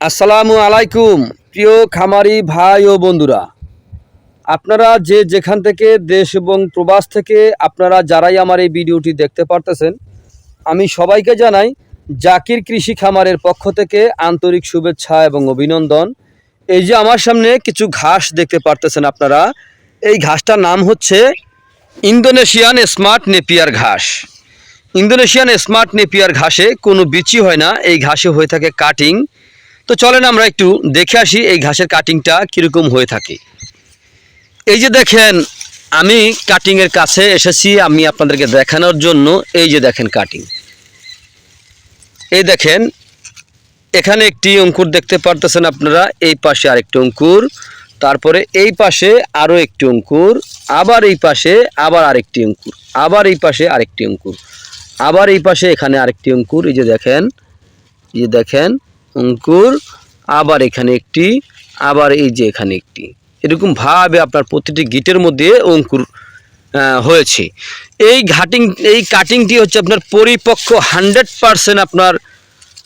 আসসালামু আলাইকুম, প্রিয় খামারি ভাই ও বন্ধুরা। আপনারা যে যেখান থেকে দেশ এবং প্রবাস থেকে আপনারা যারাই আমার এই ভিডিওটি দেখতে পারতেছেন, আমি সবাইকে জানাই জাকির কৃষি খামারের পক্ষ থেকে আন্তরিক শুভেচ্ছা এবং অভিনন্দন। এই যে আমার সামনে কিছু ঘাস দেখতে পারতেছেন আপনারা। এই ঘাসটার নাম হচ্ছে ইন্দোনেশিয়ান স্মার্ট নেপিয়ার ঘাস। ইন্দোনেশিয়ান স্মার্ট নেপিয়ার ঘাসে কোনো বিচি হয় না, এই ঘাসে হয়ে থাকে কাটিং। তো চলেন আমরা একটু দেখে আসি এই ঘাসের কাটিংটা কীরকম হয়ে থাকে। এই যে দেখেন, আমি কাটিংয়ের কাছে এসেছি, আমি আপনাদেরকে দেখানোর জন্য এই যে দেখেন কাটিং এই দেখেন, এখানে একটি অঙ্কুর দেখতে পারতেছেন আপনারা, এই পাশে আরেকটি অঙ্কুর, তারপরে এই পাশে আরও একটি অঙ্কুর, আবার এই পাশে আবার আরেকটি অঙ্কুর, আবার এই পাশে আরেকটি অঙ্কুর, আবার এই পাশে এখানে আরেকটি অঙ্কুর, এই যে দেখেন, এই যে দেখেন অঙ্কুর, আবার এখানে একটি, আবার এই যে এখানে একটি। এরকম ভাবে আপনার প্রতিটি গিটের মধ্যে অঙ্কুর হয়েছে। এই ঘাটিং, এই কাটিংটি হচ্ছে আপনার পরিপক্ক হান্ড্রেড পারসেন্ট আপনার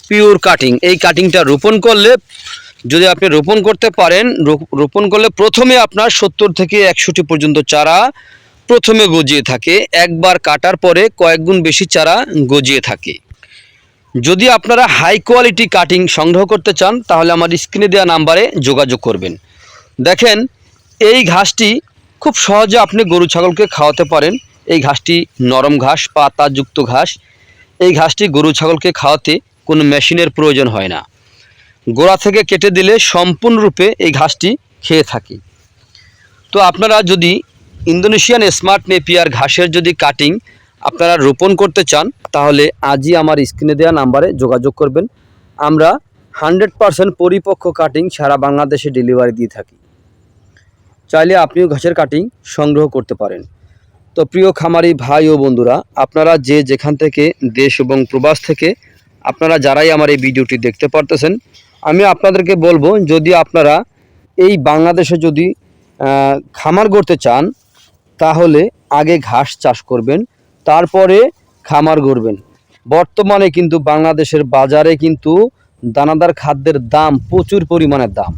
পিওর কাটিং এই কাটিংটা রোপণ করলে, যদি আপনি রোপণ করতে পারেন রোপণ করলে প্রথমে আপনার সত্তর থেকে একষট্টি পর্যন্ত চারা প্রথমে গজিয়ে থাকে। একবার কাটার পরে কয়েক গুণ বেশি চারা গজিয়ে থাকে। যদি আপনারা হাই কোয়ালিটি কাটিং সংগ্রহ করতে চান, তাহলে আমার স্ক্রিনে দেওয়া নাম্বারে যোগাযোগ করবেন। দেখেন, এই ঘাসটি খুব সহজে আপনি গরু ছাগলকে খাওয়াতে পারেন। এই ঘাসটি নরম ঘাস, পাতাযুক্ত ঘাস। এই ঘাসটি গরু ছাগলকে খাওয়াতে কোনো মেশিনের প্রয়োজন হয় না। গোড়া থেকে কেটে দিলে সম্পূর্ণরূপে এই ঘাসটি খেয়ে থাকে। তো আপনারা যদি ইন্দোনেশিয়ান স্মার্ট নেপিয়ার ঘাসের যদি কাটিং আপনারা রোপণ করতে চান, তাহলে আজই আমার স্ক্রিনে দেওয়া নাম্বারে যোগাযোগ করবেন। আমরা হান্ড্রেড পারসেন্ট পরিপক্ক কাটিং সারা বাংলাদেশে ডেলিভারি দিয়ে থাকি। চাইলে আপনিও ঘাসের কাটিং সংগ্রহ করতে পারেন। তো প্রিয় খামারি ভাই ও বন্ধুরা, আপনারা যে যেখান থেকে দেশ এবং প্রবাস থেকে, আপনারা যারাই আমার এই ভিডিওটি দেখতে পারতেছেন, আমি আপনাদেরকে বলব, যদি আপনারা এই বাংলাদেশে যদি খামার করতে চান, তাহলে আগে ঘাস চাষ করবেন। তারপরে খামার গড়বেন। বর্তমানে কিন্তু বাংলাদেশের বাজারে কিন্তু দানাদার খাদ্যের দাম প্রচুর পরিমাণে দাম।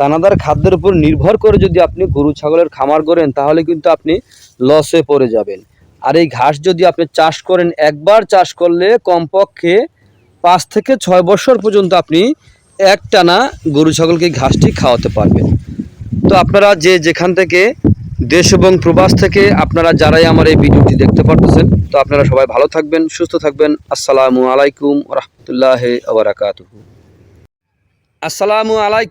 দানাদার খাদ্যের উপর নির্ভর করে যদি আপনি গরু, ছাগলের খামার করেন তাহলে কিন্তু আপনি লসে পড়ে যাবেন। আর এই ঘাস যদি আপনি চাষ করেন, একবার চাষ করলে কমপক্ষে পাঁচ থেকে ছয় বছর পর্যন্ত আপনি একটানা গরু, ছাগলকে ঘাসটি খাওয়াতে পারবেন। তো আপনারা যে যেখান থেকে দেশ এবং প্রবাস থেকে আপনারা যারাই আমার এই ভিডিওটি দেখতে পারতেছেন, তো আপনারা সবাই ভালো থাকবেন, সুস্থ থাকবেন। আসসালামু আলাইকুম রহমতুল্লাহ আসসালামু আলাইকুম।